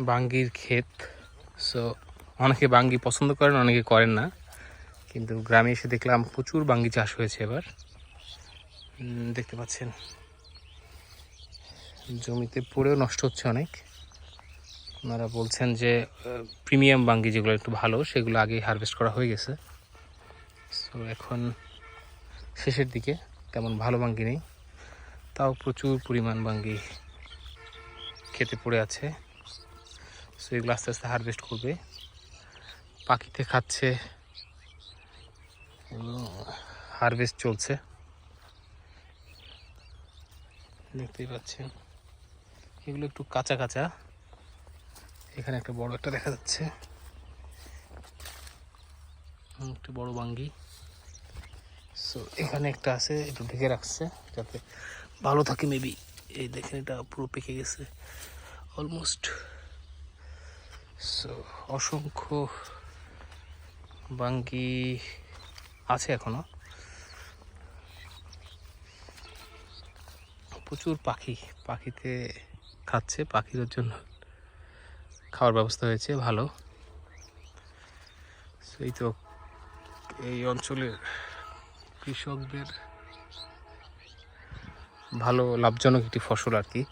বাঙ্গির ক্ষেত। সো অনেকে বাঙ্গি পছন্দ করেন, অনেকে করেন না। কিন্তু গ্রামে এসে দেখলাম প্রচুর বাঙ্গি চাষ হয়েছে এবার। দেখতে পাচ্ছেন। জমিতে পড়েও নষ্ট হচ্ছে অনেক। ওনারা বলছেন যে প্রিমিয়াম বাঙ্গি যেগুলো একটু ভালো, সেগুলো আগেই হারভেস্ট করা হয়ে গেছে। সো এখন শেষের দিকে তেমন ভালো বাঙ্গি নেই। তাও প্রচুর পরিমাণ বাঙ্গি খেতে পড়ে আছে। সো এগুলো আস্তে আস্তে হারভেস্ট করবে। পাখিতে খাচ্ছে। হারভেস্ট চলছে। দেখতেই পাচ্ছেন। এগুলো একটু কাঁচা কাঁচা। এখানে একটা বড় একটা দেখা যাচ্ছে। একটা বড় বাঙ্গি। সো এখানে একটা আছে, একটু ঢেকে রাখছে, যাতে ভালো থাকে মেবি এই দেখেন, এটা পুরো পেকে গেছে। অলমোস্ট সো অসংখ্য বাঙ্গি আছে এখনও। প্রচুর পাখি, পাখিতে খাচ্ছে পাখিদের জন্য খাওয়ার ব্যবস্থা হয়েছে, ভালো। সেই তো এই অঞ্চলের কৃষকদের ভালো লাভজনক একটি ফসল আর কি।